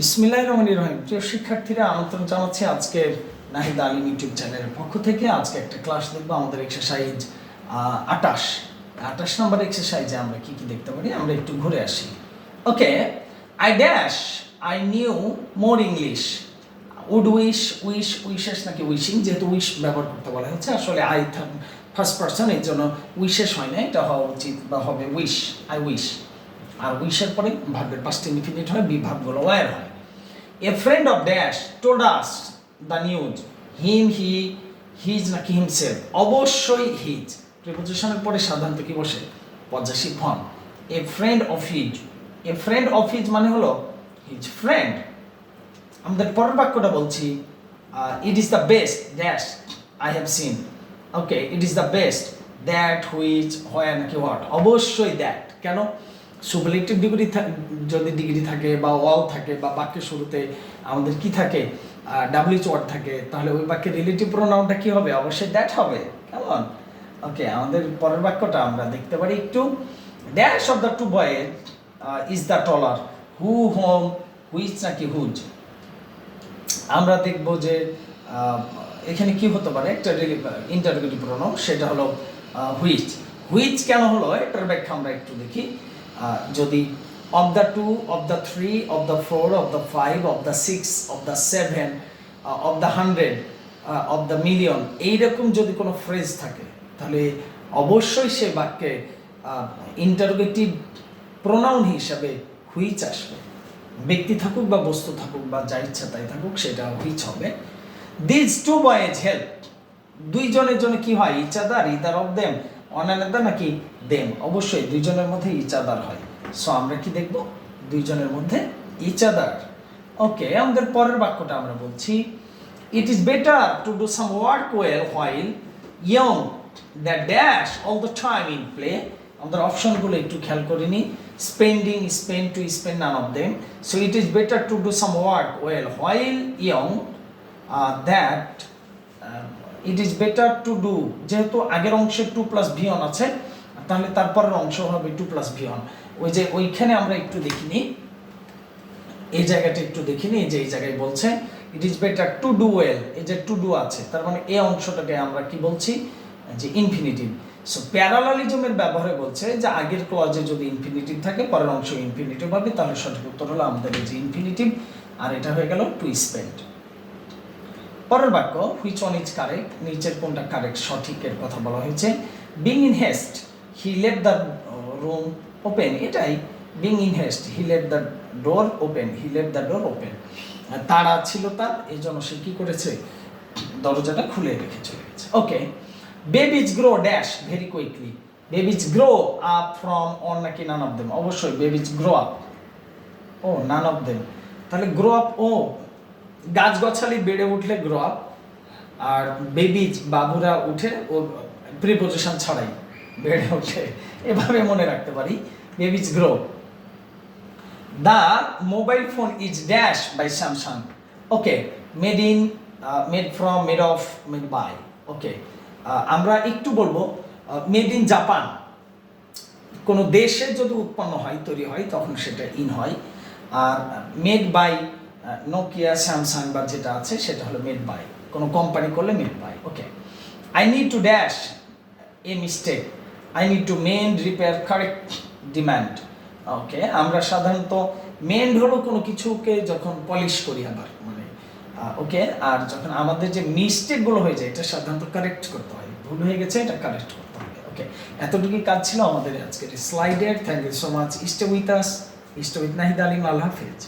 বিসমিল্লাহ রহমান রহিম। প্রিয় শিক্ষার্থীরা, আমন্ত্রণ জানাচ্ছি আজকে নাহিদ আলিম ইউটিউব চ্যানেলের পক্ষ থেকে। আজকে একটা ক্লাস দেখব আমাদের এক্সারসাইজ আটাশ। আটাশ নম্বর এক্সারসাইজে আমরা কি কি দেখতে পারি? আমরা একটু ঘুরে আসি। Okay I dash I new more English would wish wish wishes নাকি উইশিং যেহেতু উইশ ব্যবহার করতে বলা হচ্ছে, আসলে আই ফার্স্ট পার্সন এর জন্য উইশেস হয় না, এটা হওয়া উচিত বা হবে উইশ আই উইশ আর উইশের পরে ভার্বের পাস্ট ইনফিনিট হয়, বিভাগগুলো ওয়ার হয়। A friend of dash told us the news him he his নাকি হিমসেল অবশ্যই হিজ প্রিপোজিশনের পরে সাধারণত কি বসে? Possessive form a friend of his a friend of his মানে হলো হিজ ফ্রেন্ড আমাদের পরের বাক্যটা বলছি it is the best dash I have seen okay it is the best that which হয় নাকি হোয়াট অবশ্যই দ্যাট কেন? সুপারলেটিভ ডিগ্রি যদি ডিগ্রি থাকে বা ওয়াল থাকে বা বাক্যের শুরুতে আমাদের কি থাকে ডাব্লিউচ ওয়ার্ড থাকে, তাহলে ওই বাক্যের রিলেটিভ প্রোনাউনটা কি হবে? অবশ্যই দ্যাট হবে। কেমন ওকে আমাদের পরের বাক্যটা আমরা দেখতে পারি একটু। Dash of the two boy is the taller who whom which নাকি হুজ আমরা দেখব যে এখানে কি হতে পারে? একটা ইন্টারোগেটিভ প্রোনাউন সেটা হলো হুইচ হুইচ কেন হলো? এটার ব্যাখ্যা আমরা একটু দেখি। যদি of the two of the three of the four of the five of the six of the seven of the hundred of the million এইরকম যদি কোনো ফ্রেজ থাকে, তাহলে অবশ্যই সে বাক্যে ইন্টারোগেটিভ প্রোনাউন হিসাবে হুইচ আসবে। ব্যক্তি থাকুক বা বস্তু থাকুক বা যা ইচ্ছা তাই থাকুক, সেটা হুইচ হবে। দিজ টু বয়েজ হেল্প দুইজনের জন্য কি হয়? Each other either of them one another নাকি দেম অবশ্যই দুইজনের মধ্যে ইচাদার হয়। সো আমরা কি দেখব? দুইজনের মধ্যে ইচাদার ওকে আমাদের পরের বাক্যটা আমরা বলছি। It is better to do some work well while young the dash all the time in play আমাদের অপশনগুলো একটু খেয়াল করে নিই spending spend to spend none of them so it is better to do some work well while young that it is better to do যেহেতু আগের অংশে two plus ভিয়ন আছে, তাহলে তারপরের অংশ হবে টু প্লাস ভিয়ন ওই যে ওইখানে আমরা একটু দেখিনি, এই জায়গাটা একটু দেখিনি, এই যে এই জায়গায় বলছে it is better to do well এই যে টু ডু আছে, তার মানে এই অংশটাকে আমরা কি বলছি? যে ইনফিনিটিভ সো প্যারালালিজমের ব্যবহারে বলছে যে আগের ক্লজে যদি ইনফিনিটিভ থাকে, পরের অংশ ইনফিনিটিভ হবে তাহলে সঠিক উত্তর হলো আমাদের যে ইনফিনিটিভ আর এটা হয়ে গেল টু স্পেন্ড পরের বাক্য হুইচ ওয়ান ইজ কারেক্ট নিচের কোনটা কারেক্ট সঠিকের কথা বলা হয়েছে। Being in haste he let the room open এটাই being in haste he let the door open he let the door open তারা ছিল তার, এই জন্য সে কি করেছে? দরজাটা খুলে রেখে চলে গেছে। Okay babies grow dash very quickly babies grow up from on নাকি নান অফ দেম অবশ্যই বেবিজ গ্রো আপ ও নান অফ দেম তাহলে গ্রো আপ ও গাছগাছালি বেড়ে উঠলে গ্রো আপ আর বেবিজ বাবুরা উঠে ও প্রিপোজিশন ছাড়াই বেড়ে ওঠে এভাবে মনে রাখতে পারি babies grow the mobile phone is dash by Samsung okay made in made from made of made by okay আমরা একটু বলব মেড ইন জাপান কোনো দেশে যদি উৎপন্ন হয়, তৈরি হয়, তখন সেটা ইন হয়। আর মেড বাই নোকিয়া স্যামসাং বা যেটা আছে, সেটা হলো মেড বাই কোনো কোম্পানি করলে made by okay I need to dash a mistake I need to mend repair correct demand okay আমরা সাধারণত মেন্ড হলো কোনো কিছুকে যখন পলিশ করি আবার মানে ওকে আর যখন আমাদের যে মিস্টেকগুলো হয়ে যায়, এটা সাধারণত কারেক্ট করতে হয়। ভুল হয়ে গেছে, এটা কারেক্ট করতে হবে ওকে এতটুকুই কাজ ছিল আমাদের আজকের স্লাইডের thank you so much stay with us stay with Nahid Alim Allah Hafiz.